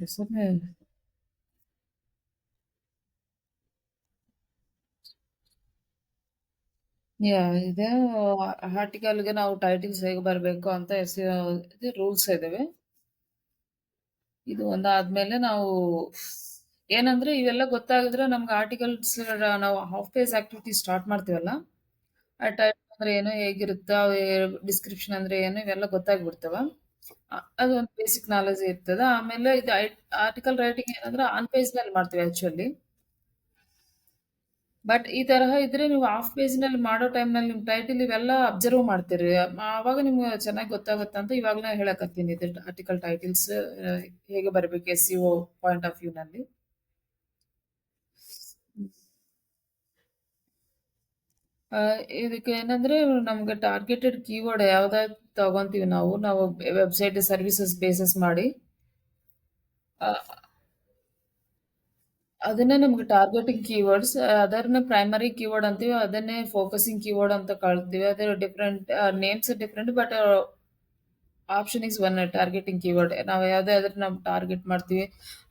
ಹೆಸರೇ ಯಾ ಇದೆ ಆರ್ಟಿಕಲ್ಗೆ ನಾವು ಟೈಟಲ್ಸ್ ಹೇಗೆ ಬರಬೇಕು ಅಂತ ಎಸ್, ಇದು ರೂಲ್ಸ್ ಇದಾವೆ. ಇದು ಒಂದಾದ್ಮೇಲೆ ನಾವು ಏನಂದ್ರೆ ಇವೆಲ್ಲ ಗೊತ್ತಾಗಿದ್ರೆ ನಮ್ಗೆ ಆರ್ಟಿಕಲ್ಸ್ ನಾವು ಹಾಫ್ ಪೇಜ್ ಆಕ್ಟಿವಿಟಿ ಸ್ಟಾರ್ಟ್ ಮಾಡ್ತೀವಲ್ಲ, ಆ ಟೈಪ್ ಅಂದ್ರೆ ಏನು ಹೇಗಿರುತ್ತೆ ಡಿಸ್ಕ್ರಿಪ್ಷನ್ ಅಂದ್ರೆ ಏನು ಇವೆಲ್ಲ ಗೊತ್ತಾಗ್ಬಿಡ್ತಾವ. ಅ- ಅದು ಒಂದು ಬೇಸಿಕ್ ನಾಲೆಜ್ ಇರ್ತದ. ಆಮೇಲೆ ಇದು ಆರ್ಟಿಕಲ್ ರೈಟಿಂಗ್ ಏನಂದ್ರೆ ಆನ್ ಪೇಜ್ನಲ್ಲಿ ಮಾಡ್ತೀವಿ ಆಕ್ಚುಲಿ ಬಟ್ ಈ ತರಹ ಇದ್ರೆ ನೀವು ಹಾಫ್ ಪೇಜ್ನಲ್ಲಿ ಮಾಡೋ ಟೈಮ್ನಲ್ಲಿ ನಿಮ್ ಟೈಟಲ್ ಇವೆಲ್ಲ ಅಬ್ಸರ್ವ್ ಮಾಡ್ತೀರಿ. ಆವಾಗ ನಿಮ್ಗೆ ಚೆನ್ನಾಗಿ ಗೊತ್ತಾಗುತ್ತೆ ಅಂತ ಇವಾಗಲೇ ಹೇಳಕತ್ತೀನಿ ಇದು ಆರ್ಟಿಕಲ್ ಟೈಟಲ್ಸ್ ಹೇಗೆ ಬರಬೇಕು S C O point of view ನಲ್ಲಿ ಆ, ಇದಕ್ಕೆ ಏನಂದ್ರೆ ನಮ್ಗೆ ಟಾರ್ಗೆಟೆಡ್ ಕೀವರ್ಡ್ ಯಾವ್ದಾದ್ರು ತಗೊಂತೀವಿ ನಾವು. ನಾವು ವೆಬ್ಸೈಟ್ ಸರ್ವಿಸಸ್ ಬೇಸಸ್ ಮಾಡಿ. ಅದನ್ನೇ ನಮ್ಗೆ ಟಾರ್ಗೆಟಿಂಗ್ ಕೀವರ್ಡ್ಸ್ ಅದನ್ನ ಪ್ರೈಮರಿ ಕೀವರ್ಡ್ ಅಂತೀವಿ, ಅದನ್ನೇ ಫೋಕಸಿಂಗ್ ಕೀವರ್ಡ್ ಅಂತ ಕಳ್ತೀವಿ ಅದೇ different names different but option is one targeting keyword ನಾವು ಯಾವುದೇ ಆದ್ರೆ ನಾವು ಟಾರ್ಗೆಟ್ ಮಾಡ್ತೀವಿ,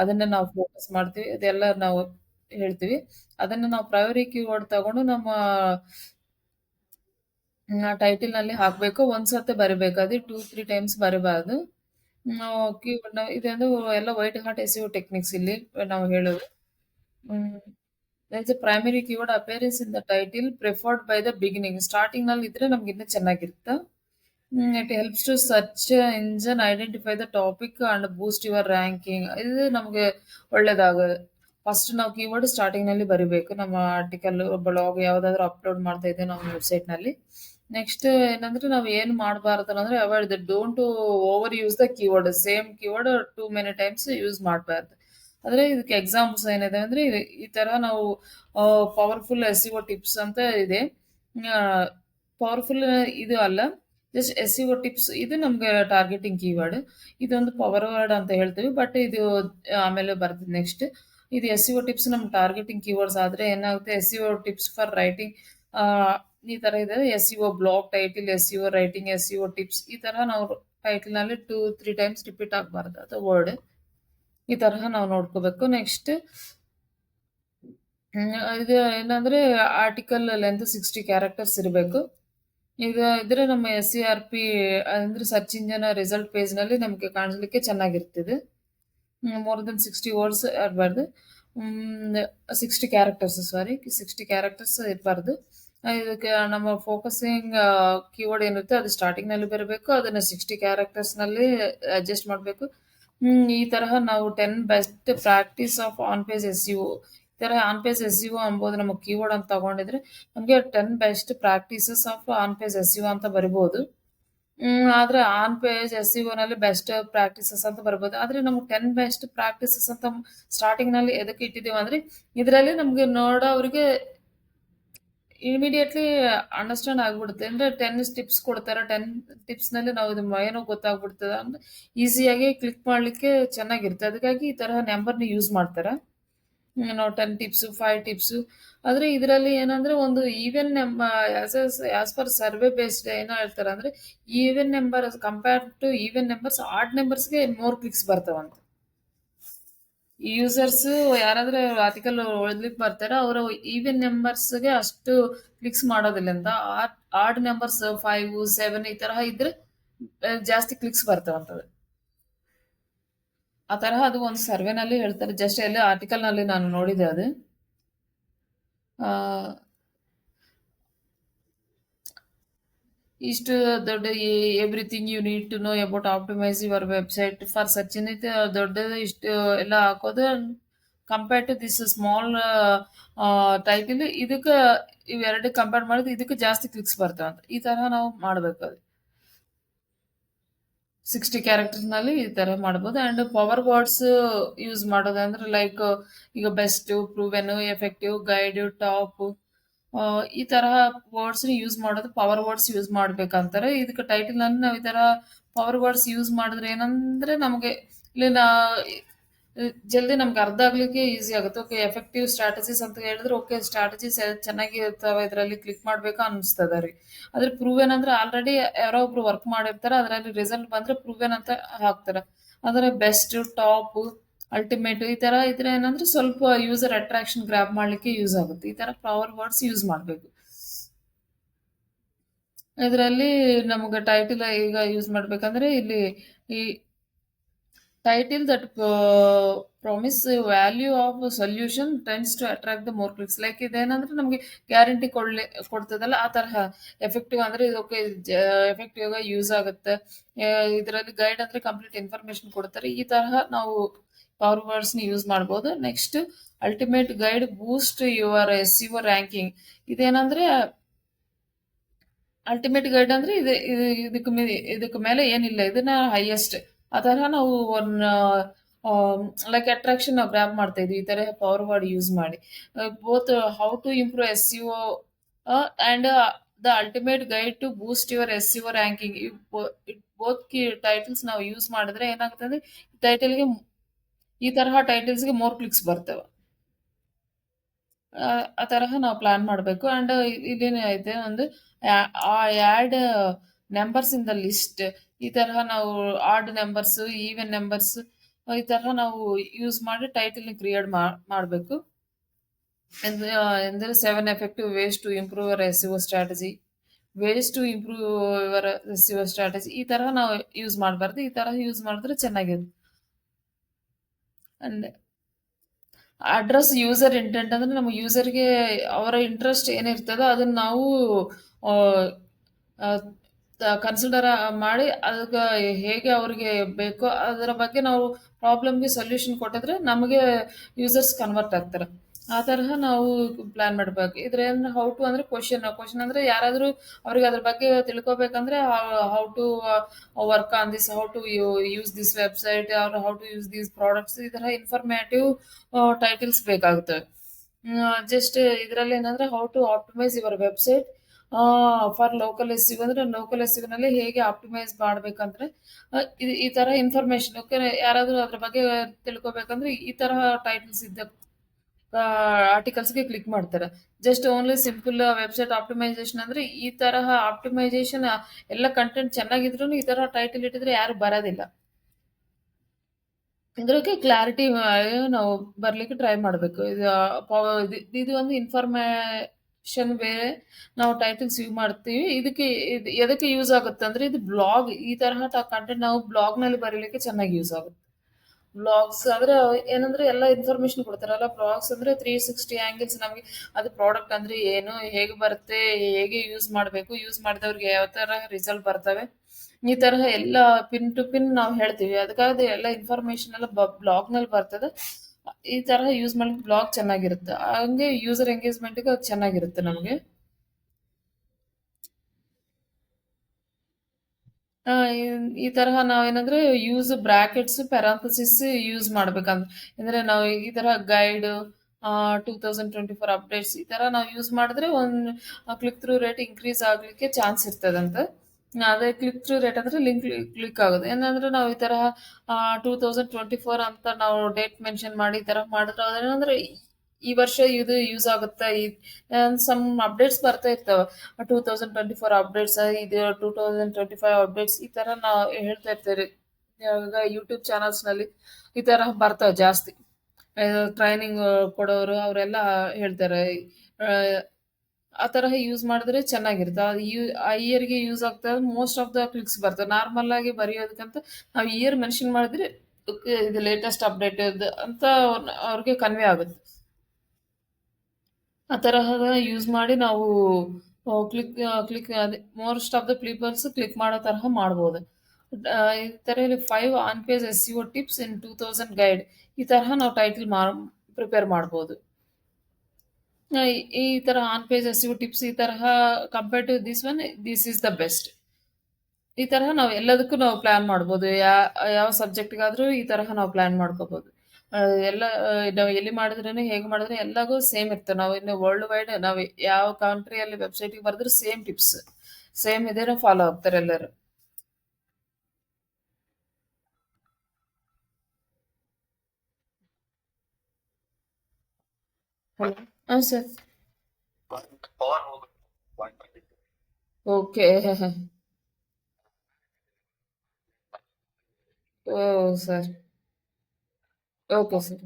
ಅದನ್ನ ನಾವು ಫೋಕಸ್ ಮಾಡ್ತೀವಿ ಅದೆಲ್ಲ ನಾವು ಹೇಳ್ತೀವಿ. ಅದನ್ನ ನಾವು ಪ್ರೈಮರಿ ಕೀವರ್ಡ್ ತಗೊಂಡು ನಮ್ಮ ಟೈಟಲ್ನಲ್ಲಿ ಹಾಕ್ಬೇಕು. ಒಂದ್ಸತಿ ಬರಿಬೇಕು. ಅದು ಟೂ ತ್ರೀ ಟೈಮ್ಸ್ ಬರಬಾರ್ದು. ನಾವು ಇದೊಂದು ಎಲ್ಲ ವೈಟ್ ಹಾರ್ಟ್ ಎಸ್ ಟೆಕ್ನಿಕ್ಸ್ ಇಲ್ಲಿ ನಾವು ಹೇಳೋದು. ಹ್ಮ್ primary keyword appearance in the title preferred by the beginning ಸ್ಟಾರ್ಟಿಂಗ್ನಲ್ಲಿ ಇದ್ರೆ ನಮ್ಗೆ ಇನ್ನೂ ಚೆನ್ನಾಗಿರುತ್ತೆ. It helps to search engine identify the topic and boost your ranking ಇದು ನಮಗೆ ಒಳ್ಳೇದಾಗ ಫಸ್ಟ್ ನಾವು ಕೀವರ್ಡ್ ಸ್ಟಾರ್ಟಿಂಗ್ನಲ್ಲಿ ಬರಿಬೇಕು. ನಮ್ಮ ಆರ್ಟಿಕಲ್ ಬ್ಲಾಗ್ ಯಾವ್ದಾದ್ರು ಅಪ್ಲೋಡ್ ಮಾಡ್ತಾ ಇದ್ದೇವೆ ನಮ್ಮ ವೆಬ್ಸೈಟ್ನಲ್ಲಿ. ನೆಕ್ಸ್ಟ್ ಏನಂದ್ರೆ ನಾವು ಏನು ಮಾಡಬಾರ್ದು ಅಂದ್ರೆ avoid don't over use the keyword same keyword too many times use ಮಾಡಬಾರ್ದು. ಅಂದ್ರೆ ಇದಕ್ಕೆ ಎಕ್ಸಾಂಪಲ್ಸ್ ಏನಿದೆ ಅಂದ್ರೆ ಈ ತರ ನಾವು ಪವರ್ಫುಲ್ ಎಸ್ ಟಿಪ್ಸ್ ಅಂತ ಇದೆ. ಪವರ್ಫುಲ್ ಇದು ಅಲ್ಲ ಜಸ್ಟ್ ಎಸ್ ಟಿಪ್ಸ್ ಇದು ನಮ್ಗೆ ಟಾರ್ಗೆಟಿಂಗ್ ಕೀವರ್ಡ್ ಇದೊಂದು ಪವರ್ ವರ್ಡ್ ಅಂತ ಹೇಳ್ತೀವಿ ಬಟ್ ಇದು ಆಮೇಲೆ ಬರ್ತದೆ ನೆಕ್ಸ್ಟ್ ಇದು ಎಸ್ ಟಿಪ್ಸ್ ನಮ್ ಟಾರ್ಗೆಟಿಂಗ್ ಕೀವರ್ಡ್ಸ್ ಆದ್ರೆ ಏನಾಗುತ್ತೆ ಎಸ್ ಟಿಪ್ಸ್ ಫಾರ್ ರೈಟಿಂಗ್ ಈ ತರ ಇದೆ. S C blog title S writing S tips ಈ ತರ ನಾವು ಟೈಟಲ್ನಲ್ಲಿ ಟೂ ತ್ರೀ ಟೈಮ್ಸ್ ರಿಪೀಟ್ ಆಗಬಾರ್ದು. ಅದು ವರ್ಡ್ ಈ ತರಹ ನಾವು ನೋಡ್ಕೋಬೇಕು. ನೆಕ್ಸ್ಟ್ ಇದು ಏನಂದ್ರೆ ಆರ್ಟಿಕಲ್ ಲೆಂತ್ ಸಿಕ್ಸ್ಟಿ ಕ್ಯಾರೆಕ್ಟರ್ಸ್ ಇರಬೇಕು. ಇದು ಇದ್ರೆ ನಮ್ಮ ಎಸ್ ಸಿ ಆರ್ ಪಿ ಅಂದ್ರೆ ಸರ್ಚ್ ಇಂಜಿನ್ ರಿಸಲ್ಟ್ ಪೇಜ್ನಲ್ಲಿ ನಮಗೆ ಕಾಣಿಸ್ಲಿಕ್ಕೆ ಚೆನ್ನಾಗಿರ್ತದೆ. ಮೋರ್ ದನ್ ಸಿಕ್ಸ್ಟಿ ವರ್ಡ್ಸ್ ಇರಬಾರ್ದು sixty characters sorry sixty characters ಇರಬಾರ್ದು. ಇದಕ್ಕೆ ನಮ್ಮ ಫೋಕಸಿಂಗ್ ಕೀವರ್ಡ್ ಏನಿರುತ್ತೆ ಅದು ಸ್ಟಾರ್ಟಿಂಗ್ನಲ್ಲಿ ಬರಬೇಕು, ಅದನ್ನ ಸಿಕ್ಸ್ಟಿ ಕ್ಯಾರೆಕ್ಟರ್ಸ್ನಲ್ಲಿ ಅಡ್ಜಸ್ಟ್ ಮಾಡಬೇಕು. ಈ ತರಹ ನಾವು ten best practice of on page S U ಈ ತರ ಆನ್ ಪೇಜ್ ಎಸ್ ಯು ಅಂಬೋದು ನಮ್ಮ ಕೀವರ್ಡ್ ಅಂತ ತಗೊಂಡಿದ್ರೆ ನಮಗೆ ten best practices of on page S U ಅಂತ ಬರಿಬಹುದು ಆದ್ರೆ ಆನ್ ಪೇಜ್ ಎಸ್ ಯು ನಲ್ಲಿ ಬೆಸ್ಟ್ ಪ್ರಾಕ್ಟೀಸಸ್ ಅಂತ ಬರ್ಬೋದು. ಆದ್ರೆ ನಮ್ಗೆ ಟೆನ್ ಬೆಸ್ಟ್ ಪ್ರಾಕ್ಟೀಸಸ್ ಅಂತ ಸ್ಟಾರ್ಟಿಂಗ್ನಲ್ಲಿ ಎದಕ್ಕೆ ಇಟ್ಟಿದೀವಿ ಅಂದ್ರೆ ಇದರಲ್ಲಿ ನಮ್ಗೆ ನೋಡೋರಿಗೆ ಇಮಿಡಿಯೇಟ್ಲಿ ಅಂಡರ್ಸ್ಟ್ಯಾಂಡ್ ಆಗ್ಬಿಡುತ್ತೆ. ಅಂದ್ರೆ ಟೆನ್ ಟಿಪ್ಸ್ ಕೊಡ್ತಾರೆ ಟೆನ್ ಟಿಪ್ಸ್ನಲ್ಲಿ ನಾವು ಇದು ಏನೋ ಗೊತ್ತಾಗ್ಬಿಡ್ತದೆ ಅಂದ್ರೆ ಈಸಿಯಾಗಿ ಕ್ಲಿಕ್ ಮಾಡ್ಲಿಕ್ಕೆ ಚೆನ್ನಾಗಿರುತ್ತೆ. ಅದಕ್ಕಾಗಿ ಈ ತರಹ ನಂಬರ್ನ ಯೂಸ್ ಮಾಡ್ತಾರೆ. ನಾವು ಟೆನ್ ಟಿಪ್ಸ್ ಫೈವ್ ಟಿಪ್ಸ್ ಆದ್ರೆ ಇದರಲ್ಲಿ ಏನಂದ್ರೆ ಒಂದು even as per survey based ಏನೋ ಹೇಳ್ತಾರೆ ಅಂದ್ರೆ even number compare to even numbers odd ನಂಬರ್ಸ್ಗೆ more clicks ಬರ್ತಾವಂತ. ಯೂಸರ್ಸ್ ಯಾರಾದ್ರೂ ಆರ್ಟಿಕಲ್ ಓದ್ಲಿಕ್ಕೆ ಬರ್ತಾರ ಅವರು ನಂಬರ್ಸ್ಗೆ ಅಷ್ಟು ಕ್ಲಿಕ್ಸ್ ಮಾಡೋದಿಲ್ಲ ಅಂತ. ಆಡ್ ನಂಬರ್ಸ್ ಫೈವ್ ಸೆವೆನ್ ಈ ತರಹ ಇದ್ರೆ ಜಾಸ್ತಿ ಕ್ಲಿಕ್ಸ್ ಬರ್ತಾವಂತದ್ದು ಆ ತರಹ ಅದು ಒಂದು ಸರ್ವೆನಲ್ಲಿ ಹೇಳ್ತಾರೆ. ಜಸ್ಟ್ ಎಲ್ಲ ಆರ್ಟಿಕಲ್ನಲ್ಲಿ ನಾನು ನೋಡಿದೆ ಅದು. ಇಷ್ಟು ದೊಡ್ಡ everything you need to know about optimize your website for such ಏನೈತೆ ದೊಡ್ಡ ಇಷ್ಟು ಎಲ್ಲ ಹಾಕೋದು compare to this small title ಇದಕ್ಕೆ ಇವೆರಡು ಕಂಪೇರ್ ಮಾಡಿದ್ರೆ ಇದಕ್ಕೆ ಜಾಸ್ತಿ ಕ್ಲಿಕ್ಸ್ ಬರ್ತವೆ ಅಂತ ಈ ತರಹ ನಾವು ಮಾಡ್ಬೇಕು ಅದು. ಸಿಕ್ಸ್ಟಿ ಕ್ಯಾರೆಕ್ಟರ್ಸ್ನಲ್ಲಿ ಈ ತರ ಮಾಡ್ಬೋದು ಅಂಡ್ ಪವರ್ ವರ್ಡ್ಸ್ ಯೂಸ್ ಮಾಡೋದಂದ್ರೆ ಲೈಕ್ ಈಗ best proven effective guide top ಈ ತರಹ ವರ್ಡ್ಸ್ ಯೂಸ್ ಮಾಡೋದು ಪವರ್ ವರ್ಡ್ಸ್ ಯೂಸ್ ಮಾಡ್ಬೇಕಂತಾರೆ. ಇದಕ್ಕೆ ಟೈಟಲ್ ಅನ್ನು ಈ ತರ ಪವರ್ ವರ್ಡ್ಸ್ ಯೂಸ್ ಮಾಡಿದ್ರೆ ಏನಂದ್ರೆ ನಮಗೆ ಇಲ್ಲಿ ನಾ ಜಲ್ದಿ ನಮ್ಗೆ ಅರ್ಧ ಆಗ್ಲಿಕ್ಕೆ ಈಸಿ ಆಗುತ್ತೆ. ಓಕೆ ಎಫೆಕ್ಟಿವ್ ಸ್ಟ್ರಾಟಜೀಸ್ ಅಂತ ಹೇಳಿದ್ರೆ ಓಕೆ ಸ್ಟ್ರಾಟಜೀಸ್ ಚೆನ್ನಾಗಿ ಇರ್ತಾವೆ, ಇದರಲ್ಲಿ ಕ್ಲಿಕ್ ಮಾಡ್ಬೇಕು ಅನಿಸ್ತದ ರೀ. ಆದ್ರೆ ಪ್ರೂವ್ ಏನಂದ್ರೆ ಆಲ್ರೆಡಿ ಯಾರೋ ಒಬ್ರು ವರ್ಕ್ ಮಾಡಿರ್ತಾರೆ, ಅದರಲ್ಲಿ ರಿಸಲ್ಟ್ ಬಂದ್ರೆ ಪ್ರೂವ್ ಏನಂತ ಹಾಕ್ತಾರೆ. ಅಂದ್ರೆ ಬೆಸ್ಟ್ ಟಾಪ್ ಅಲ್ಟಿಮೇಟ್ ಈ ತರ ಇದ್ರೆ ಏನಂದ್ರೆ ಸ್ವಲ್ಪ ಯೂಸರ್ ಅಟ್ರಾಕ್ಷನ್ ಗ್ರಾಪ್ ಮಾಡ್ಲಿಕ್ಕೆ ಯೂಸ್ ಆಗುತ್ತೆ. ಈ ತರ ಪವರ್ ವರ್ಡ್ಸ್ ಯೂಸ್ ಮಾಡಬೇಕು. ಇದರಲ್ಲಿ ನಮಗೆ ಟೈಟಲ್ ಈಗ ಯೂಸ್ ಮಾಡ್ಬೇಕಂದ್ರೆ ಇಲ್ಲಿ ಈ title that promise value of solution tends to attract the more clicks like ಇದೇನಂದ್ರೆ ನಮಗೆ ಗ್ಯಾರಂಟಿ ಕೊಡ್ಲಿ, ಕೊಡ್ತದಲ್ಲ, ಆ ತರಹ ಎಫೆಕ್ಟಿವ್ ಅಂದ್ರೆ ಇದಕ್ಕೆ ಎಫೆಕ್ಟಿವ್ ಆಗಿ ಯೂಸ್ ಆಗುತ್ತೆ. ಇದರಲ್ಲಿ ಗೈಡ್ ಅಂದ್ರೆ ಕಂಪ್ಲೀಟ್ ಇನ್ಫಾರ್ಮೇಶನ್ ಕೊಡ್ತಾರೆ. ಈ ತರಹ ನಾವು ಪವರ್ ವರ್ಡ್ಸ್ನ ಯೂಸ್ ಮಾಡ್ಬೋದು. Next ultimate guide boost your S your ranking ಇದೇನಂದ್ರೆ ultimate guide ಅಂದ್ರೆ ಇದು, ಇದು- ಇದಕ್ಕೆ ಇದಕ್ಕೆ ಮೇಲೆ ಏನಿಲ್ಲ. ಇದನ್ನ ಹೈಯೆಸ್ಟ್ ಆ ತರಹ ನಾವು ಒನ್ ಲೈಕ್ ಅಟ್ರಾಕ್ಷನ್ ನಾವು ಗ್ರಾಪ್ ಮಾಡ್ತಾ ಇದ್ವಿ. ಈ ತರ ಪವರ್ ವರ್ಡ್ ಯೂಸ್ ಮಾಡಿ. Both how to improve S U and the ultimate guide to boost your S your ranking both Ki titles ನಾವು ಯೂಸ್ ಮಾಡಿದ್ರೆ ಏನಾಗುತ್ತೆ ಅಂದ್ರೆ ಟೈಟಲ್ಗೆ ಈ ತರಹ ಟೈಟಲ್ಸ್ಗೆ ಮೋರ್ ಕ್ಲಿಕ್ಸ್ ಬರ್ತವೆ. ಆ ಆ ತರಹ ನಾವು ಪ್ಲಾನ್ ಮಾಡಬೇಕು. ಅಂಡ್ ಇದೇನೇ ಐತೆ, ಒಂದು add numbers in the list ಈ ತರಹ ನಾವು ಆಡ್ ನಂಬರ್ಸ್ ಈವೆನ್ ನಂಬರ್ಸ್ ಈ ತರಹ ನಾವು ಯೂಸ್ ಮಾಡಿ ಟೈಟಲ್ ಕ್ರಿಯೇಟ್ ಮಾಡಬೇಕು. ಎಂದರೆ seven effective ways to improve your S strategy ways to improve your S strategy ಈ ತರಹ ನಾವು ಯೂಸ್ ಮಾಡಬಾರ್ದು. ಈ ತರಹ ಯೂಸ್ ಮಾಡಿದ್ರೆ ಚೆನ್ನಾಗಿರುತ್ತೆ. ಅಂಡ್ ಅಡ್ರೆಸ್ ಯೂಸರ್ ಇಂಟೆಂಟ್ ಅಂದ್ರೆ ನಮ್ಮ ಯೂಸರ್ಗೆ ಅವರ ಇಂಟ್ರೆಸ್ಟ್ ಏನಿರ್ತದೋ ಅದನ್ನ ನಾವು ಕನ್ಸಿಡರ್ ಮಾಡಿ ಅದಕ್ಕೆ ಹೇಗೆ ಅವ್ರಿಗೆ ಬೇಕೋ ಅದರ ಬಗ್ಗೆ ನಾವು ಪ್ರಾಬ್ಲಮ್ಗೆ ಸೊಲ್ಯೂಷನ್ ಕೊಟ್ಟಿದ್ರೆ ನಮಗೆ ಯೂಸರ್ಸ್ ಕನ್ವರ್ಟ್ ಆಗ್ತಾರೆ. ಆ ತರಹ ನಾವು ಪ್ಲಾನ್ ಮಾಡಬೇಕು. ಇದ್ರೇನು ಹೌ ಟು ಅಂದ್ರೆ ಕ್ವಶನ್ ಕ್ವಶನ್ ಅಂದ್ರೆ ಯಾರಾದರೂ ಅವ್ರಿಗೆ ಅದ್ರ ಬಗ್ಗೆ ತಿಳ್ಕೊಬೇಕಂದ್ರೆ how to work on this how to use this website ಅವ್ರ how to use these products ಈ ತರ ಇನ್ಫಾರ್ಮೇಟಿವ್ ಟೈಟಲ್ಸ್ ಬೇಕಾಗುತ್ತೆ. ಜಸ್ಟ್ ಇದರಲ್ಲಿ ಏನಂದ್ರೆ how to optimize your website for local S ಅಂದ್ರೆ ಲೋಕಲ್ ಎಸ್ನಲ್ಲಿ ಹೇಗೆ ಆಪ್ಟಿಮೈಸ್ ಮಾಡ್ಬೇಕಂದ್ರೆ ಈ ತರ ಇನ್ಫಾರ್ಮೇಶನ್ ಯಾರಾದರೂ ಅದ್ರ ಬಗ್ಗೆ ತಿಳ್ಕೊಬೇಕಂದ್ರೆ ಈ ತರ ಟೈಟಲ್ಸ್ ಇದ್ದ ಆರ್ಟಿಕಲ್ಸ್ಗೆ ಕ್ಲಿಕ್ ಮಾಡ್ತಾರೆ. Just only simple website optimization ಅಂದ್ರೆ ಈ ತರಹ ಆಪ್ಟಿಮೈಸೇಷನ್ ಎಲ್ಲ ಕಂಟೆಂಟ್ ಚೆನ್ನಾಗಿದ್ರು ಈ ತರ ಟೈಟಲ್ ಇಟ್ಟಿದ್ರೆ ಯಾರು ಬರೋದಿಲ್ಲ. ಇದ್ರಕ್ಕೆ ಕ್ಲಾರಿಟಿ ನಾವು ಬರ್ಲಿಕ್ಕೆ ಟ್ರೈ ಮಾಡಬೇಕು. ಇದು ಇದು ಒಂದು ಇನ್ಫಾರ್ಮೇಷನ್ ಬೇರೆ ನಾವು ಟೈಟಲ್ಸ್ ಯೂಸ್ ಮಾಡ್ತೀವಿ. ಇದಕ್ಕೆ, ಇದು, ಎದಕ್ಕೆ ಯೂಸ್ ಆಗುತ್ತೆ ಅಂದ್ರೆ ಇದು ಬ್ಲಾಗ್ ಈ ತರಹ ಕಂಟೆಂಟ್ ನಾವು ಬ್ಲಾಗ್ನಲ್ಲಿ ಬರೀಲಿಕ್ಕೆ ಚೆನ್ನಾಗಿ ಯೂಸ್ ಆಗುತ್ತೆ. ಬ್ಲಾಗ್ಸ್ ಅಂದ್ರೆ ಏನಂದ್ರೆ ಎಲ್ಲ ಇನ್ಫಾರ್ಮೇಶನ್ ಕೊಡ್ತಾರಲ್ಲ ಬ್ಲಾಗ್ಸ್ ಅಂದ್ರೆ ತ್ರೀ ಸಿಕ್ಸ್ಟಿ ಆಂಗಲ್ಸ್ ನಮಗೆ ಅದು ಪ್ರಾಡಕ್ಟ್ ಅಂದ್ರೆ ಏನು, ಹೇಗೆ ಬರುತ್ತೆ, ಹೇಗೆ ಯೂಸ್ ಮಾಡಬೇಕು ಯೂಸ್ ಮಾಡಿದವ್ರಿಗೆ ಯಾವ ತರ ರಿಸಲ್ಟ್ ಬರ್ತವೆ, ಈ ತರಹ ಎಲ್ಲ ಪಿನ್ ಟು ಪಿನ್ ನಾವು ಹೇಳ್ತೀವಿ. ಅದಕ್ಕಾಗಿ ಎಲ್ಲ ಇನ್ಫಾರ್ಮೇಶನ್ ಎಲ್ಲ ಬ್ಲಾಗ್ನಲ್ಲಿ ಬರ್ತದೆ. ಈ ತರಹ ಯೂಸ್ ಮಾಡ್ಲಿಕ್ಕೆ ಬ್ಲಾಗ್ ಚೆನ್ನಾಗಿರುತ್ತೆ. ಹಂಗೆ ಯೂಸರ್ ಎಂಗೇಜ್ಮೆಂಟ್ಗೆ ಅದು ಚೆನ್ನಾಗಿರುತ್ತೆ ನಮಗೆ. ಈ- ತರಹ ನಾವೇನಂದ್ರೆ ಯೂಸ್ ಬ್ರಾಕೆಟ್ಸ್ ಪ್ಯಾರಾಂಥಸಿಸ್ ಯೂಸ್ ಮಾಡ್ಬೇಕಂದ್ರೆ ಅಂದ್ರೆ ನಾವು ಈ ತರ guide two thousand twenty four updates ಈ ತರ ನಾವು ಯೂಸ್ ಮಾಡಿದ್ರೆ ಒಂದು ಕ್ಲಿಕ್ ಥ್ರೂ ರೇಟ್ ಇನ್ಕ್ರೀಸ್ ಆಗ್ಲಿಕ್ಕೆ ಚಾನ್ಸ್ ಇರ್ತದಂತ. ಅದೇ ಕ್ಲಿಕ್ ಥ್ರೂ ರೇಟ್ ಅಂದ್ರೆ ಲಿಂಕ್ ಕ್ಲಿಕ್ ಆಗುತ್ತೆ ಏನಂದ್ರೆ ನಾವು ಈ ತರಹ ಟೂ ತೌಸಂಡ್ ಟ್ವೆಂಟಿ ಫೋರ್ ಅಂತ ನಾವು ಡೇಟ್ ಮೆನ್ಷನ್ ಮಾಡಿ ಈ ತರ ಮಾಡಿದ್ರೆ ಅದೇನಂದ್ರೆ ಈ ವರ್ಷ ಇದು ಯೂಸ್ ಆಗುತ್ತೆ. ಸಮ್ ಅಪ್ಡೇಟ್ಸ್ ಬರ್ತಾ ಇರ್ತವೆ. Two thousand twenty four updates ಇದು two thousand twenty five updates ಈ ತರ ನಾವು ಹೇಳ್ತಾ ಇರ್ತೇವೆ ಯೂಟ್ಯೂಬ್ ಚಾನಲ್ಸ್ನಲ್ಲಿ ಈ ತರ ಬರ್ತಾವೆ ಜಾಸ್ತಿ. ಟ್ರೈನಿಂಗ್ ಕೊಡೋರು ಅವರೆಲ್ಲ ಹೇಳ್ತಾರೆ. ಆ, ಥರ ಯೂಸ್ ಮಾಡಿದ್ರೆ ಚೆನ್ನಾಗಿರುತ್ತೆ. ಅದು ಆ ಇಯರ್ಗೆ ಯೂಸ್ ಆಗ್ತಾ ಮೋಸ್ಟ್ ಆಫ್ ದ ಕ್ಲಿಕ್ಸ್ ಬರ್ತವೆ. ನಾರ್ಮಲ್ ಆಗಿ ಬರೆಯೋದಕ್ಕಂತ ನಾವು ಇಯರ್ ಮೆನ್ಷನ್ ಮಾಡಿದ್ರೆ ಇದು ಲೇಟೆಸ್ಟ್ ಅಪ್ಡೇಟ್ ಅಂತ ಅವ್ರಿಗೆ ಕನ್ವೆ ಆಗುತ್ತೆ. ಆ ತರಹದ ಯೂಸ್ ಮಾಡಿ ನಾವು ಕ್ಲಿಕ್ ಕ್ಲಿಕ್ ಅದೇ most of the peoples click ಮಾಡೋ ತರಹ ಮಾಡ್ಬೋದು. ಈ ಥರ five on page S O tips in two thousand guide ಈ ತರಹ ನಾವು ಟೈಟಲ್ ಮಾ ಪ್ರಿಪೇರ್ ಮಾಡ್ಬೋದು. ಈ ತರ on page S C tips ಈ ತರಹ compare to this one this is the best ಈ ತರಹ ನಾವು ಎಲ್ಲದಕ್ಕೂ ನಾವು ಪ್ಲಾನ್ ಮಾಡ್ಬೋದು. ಯಾವ ಯಾವ ಸಬ್ಜೆಕ್ಟ್ಗಾದ್ರೂ ಈ ತರಹ ನಾವು ಪ್ಲಾನ್ ಮಾಡ್ಕೋಬೋದು. ಎಲ್ಲ ನಾವು ಎಲ್ಲಿ ಮಾಡಿದ್ರೂ ಹೇಗೆ ಮಾಡಿದ್ರೆ ಎಲ್ಲಾಗೂ ಸೇಮ್ ಇರ್ತವೆ. ನಾವು ಇನ್ನು ವರ್ಲ್ಡ್ ವೈಡ್ ನಾವು ಯಾವ ಕಂಟ್ರಿಯಲ್ಲಿ ವೆಬ್ಸೈಟಿಗೆ ಬರೆದ್ರೆ ಸೇಮ್ ಟಿಪ್ಸ್ ಸೇಮ್ ಇದೇನೋ ಫಾಲೋ ಆಗ್ತಾರೆ ಎಲ್ಲರೂ. ಹಾಂ sir okay oh sir. Okay sir.